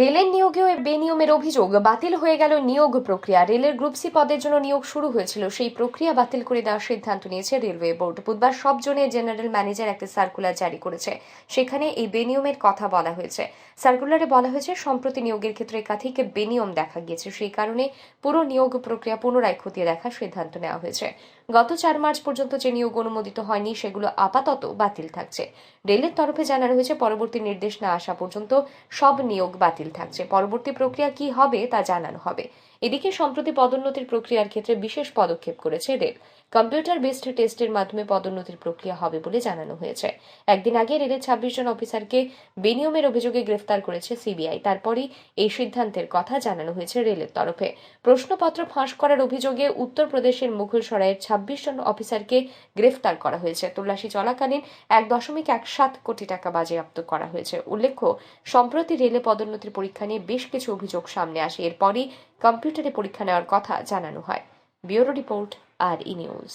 রেলের নিয়োগেও বেনিয়মের অভিযোগ বাতিল হয়ে গেল নিয়োগ প্রক্রিয়া। রেলের গ্রুপ সি পদের জন্য নিয়োগ শুরু হয়েছিল। সেই প্রক্রিয়া বাতিল করে দেওয়ার সিদ্ধান্ত নিয়েছে রেলওয়ে বোর্ড। বুধবার সব জোনের জেনারেল ম্যানেজার একটা সার্কুলার জারি করেছে। সেখানে এই বেনিয়মের কথা বলা হয়েছে। সার্কুলারে বলা হয়েছে, সম্প্রতি নিয়োগের ক্ষেত্রে একাধিক বেনিয়ম দেখা গিয়েছে। সেই কারণে পুরো নিয়োগ প্রক্রিয়া পুনরায় খতিয়ে দেখার সিদ্ধান্ত নেওয়া হয়েছে। গত চার মার্চ পর্যন্ত যে নিয়োগ অনুমোদিত হয়নি, সেগুলো আপাতত বাতিল থাকছে। রেলের তরফে জানানো হয়েছে, পরবর্তী নির্দেশ না আসা পর্যন্ত সব নিয়োগ বাতিল থাকছে। পরবর্তী প্রক্রিয়া কি হবে তা জানানো হবে। এদিকে সম্প্রতি পদোন্নতির প্রক্রিয়ার ক্ষেত্রে বিশেষ পদক্ষেপ করেছে রেল। কম্পিউটার বেসড টেস্টের মাধ্যমে পদোন্নতির প্রক্রিয়া হবে বলে জানানো হয়েছে। একদিন আগে রেলের ছাব্বিশ জন অফিসারকে বেনিয়মের অভিযোগে গ্রেফতার করেছে সিবিআই। তারপরই এই সিদ্ধান্তের কথা জানানো হয়েছে রেলের তরফে। প্রশ্নপত্র ফাঁস করার অভিযোগে উত্তরপ্রদেশের মুঘলসরাইয়ের ছাব্বিশ জন অফিসারকে গ্রেফতার করা হয়েছে। তল্লাশি চলাকালীন এক দশমিক এক সাত কোটি টাকা বাজেয়াপ্ত করা হয়েছে। উল্লেখ্য, সম্প্রতি রেলে পদোন্নতির পরীক্ষা নিয়ে বেশ কিছু অভিযোগ সামনে আসে। এরপরই কম্পিউটারে পরীক্ষা নেওয়ার কথা জানানো হয়। Bureau report, R E news.